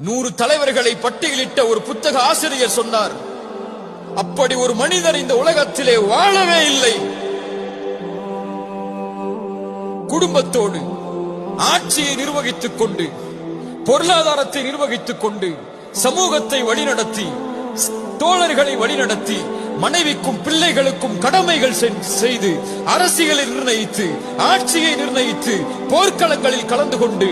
நூறு தலைவர்களை பட்டியலிட்ட ஒரு புத்தக ஆசிரியர் சொன்னார் அப்படி ஒரு மனிதர் இந்த உலகத்திலே வாழவே இல்லை. குடும்பத்தோடு ஆட்சியை நிர்வகித்துக் கொண்டு பொருளாதாரத்தை நிர்வகித்துக் கொண்டு சமூகத்தை வழிநடத்தி தோழர்களை வழிநடத்தி மனைவிக்கும் பிள்ளைகளுக்கும் கடமைகள் செய்து அரசியலை நிர்ணயித்து ஆட்சியை நிர்ணயித்து போர்க்களங்களில் கலந்து கொண்டு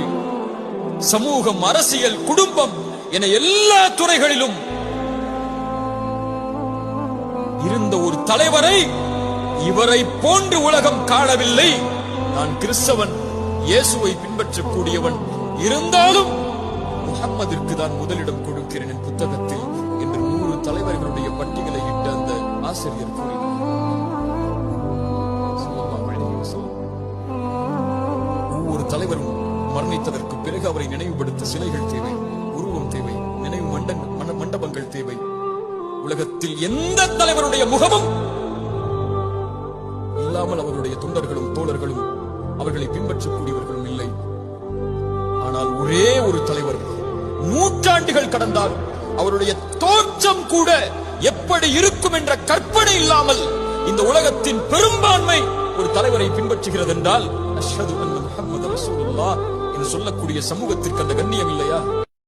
சமூகம் அரசியல் குடும்பம் என எல்லா துறைகளிலும் இருந்த ஒரு தலைவரை இவரை போன்று உலகம் காணவில்லை. நான் கிறிஸ்தவன் இயேசுவை பின்பற்றக்கூடியவன் இருந்தாலும் முகம்மதிற்கு தான் முதலிடம் கொடுக்கிறேன் என் புத்தகத்தில் என்று நூறு தலைவர்களுடைய பட்டியலை இட்ட அந்த ஆசிரியர் கூறினார். ஒவ்வொரு தலைவரும் மரணித்ததற்கு பிறகு அவரை நினைவுபடுத்த சிலைகள் தேவை உருவம் தேவை நினைவு மண்டங்க- மண்டபங்கள் தேவை. உலகத்தில் எந்த தலைவருடைய முகமும் இல்லாமல் அவருடைய தொண்டர்களும் தோழர்களும் அவர்களை பின்பற்றக்கூடியவர்களும் இல்லை. ஆனால் ஒரே ஒரு தலைவர் நூற்றாண்டுகள் கடந்தாலும் அவருடைய தோற்றம் கூட எப்படி இருக்கும் என்ற கற்பனை இல்லாமல் இந்த உலகத்தின் பெரும்பான்மை ஒரு தலைவரை பின்பற்றுகிறது என்றால் அஷ்ஹது அன்ன முஹம்மது ரசூலுல்லாஹ். என்று சொல்லக்கூடிய சமூகத்திற்கு அந்த கண்ணியம் இல்லையா?